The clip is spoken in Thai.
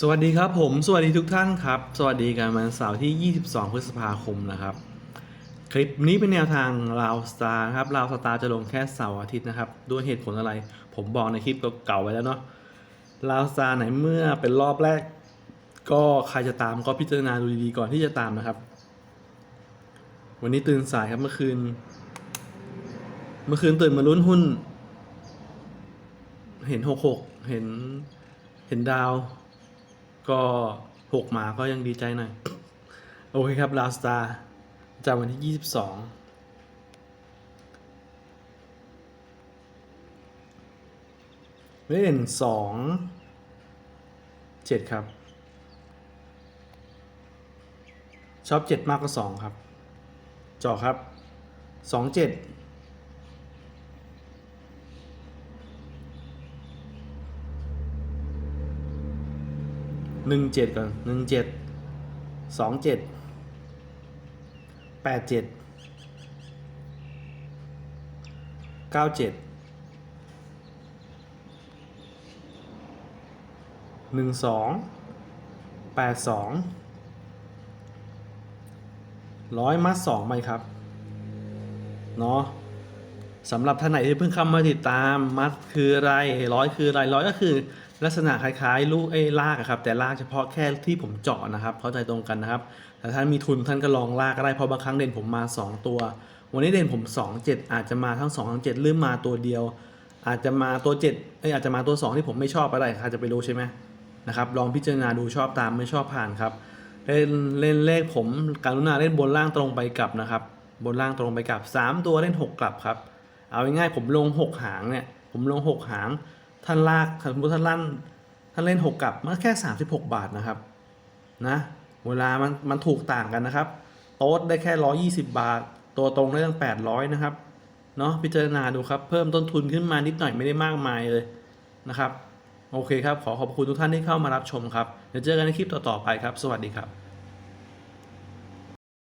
สวัสดีครับผมสวัสดีทุกท่านครับ สวัสดีกันวันเสาร์ที่ 22 พฤษภาคมนะครับ คลิปนี้เป็นแนวทางลาวสตาร์ครับลาวสตาร์จะลงแค่เสาร์อาทิตย์นะครับด้วยเหตุผลอะไร ผมบอกในคลิปเก่าๆไว้แล้วเนาะลาวสตาร์ไหนเมื่อเป็นรอบแรก ก็ใครจะตามก็พิจารณาดูดีๆก่อนที่จะตามนะครับ วันนี้ตื่นสายครับเมื่อคืน เมื่อคืนตื่นมาลุ้นหุ้น เห็นหกหกเห็นเห็นดาว ก็หกหมาก็ยังดีใจหน่อย โอเคครับลาสตาจากวันที่22เล่นสองเจ็ดครับ ชอบเจ็ดมากกว่าสองครับ จอครับสองเจ็ด หนึ่งเจ็ดก่อนหนึ่งเจ็ดสองเจ็ดแปดเจ็ดเก้าเจ็ดหนึ่งสองแปดสองร้อยมัดสองไหมครับ เนาะ สำหรับท่านไหนที่เพิ่งเข้ามาติดตามมัดคืออะไรร้อยคืออะไรร้อยก็คือ ลักษณะคล้ายๆ ลูกไอ้ลากครับแต่ลากเฉพาะแค่ที่ผมเจาะนะครับ เข้าใจตรงกันนะครับแต่ท่านมีทุนท่านก็ลองลากก็ได้เพราะบางครั้งเด่นผมมา 2 ตัว วันนี้เด่นผม 2 7 อาจจะมาทั้ง2ทั้ง7หรือมาตัวเดียว อาจจะมาตัว7เอ้ยอาจจะมาตัว 2 ที่ผมไม่ชอบอะไรใครจะไปรู้ใช่ไหมนะครับลองพิจารณาดูชอบตามไม่ชอบผ่านครับเล่นเล่นเลขผมการุณาเล่นบนล่างตรงไปกลับนะครับบนล่างตรงไปกลับ 3 ตัวเล่น 6 กลับครับ เอาง่ายๆผมลง6หางเนี่ย ผมลง6หาง ท่านลากสมมติท่านลั่นท่านเล่น6กลับมันแค่36บาทนะครับ นะ เวลามันมันถูกต่างกันนะครับ โต๊ดได้แค่120บาท ตัวตรงได้ตั้ง800นะครับ เนาะพิจารณาดูครับ เพิ่มต้นทุนขึ้นมานิดหน่อยไม่ได้มากมายเลยนะครับ โอเคครับ ขอขอบคุณทุกท่านที่เข้ามารับชมครับ เดี๋ยวเจอกันในคลิปต่อๆไปครับ สวัสดีครับ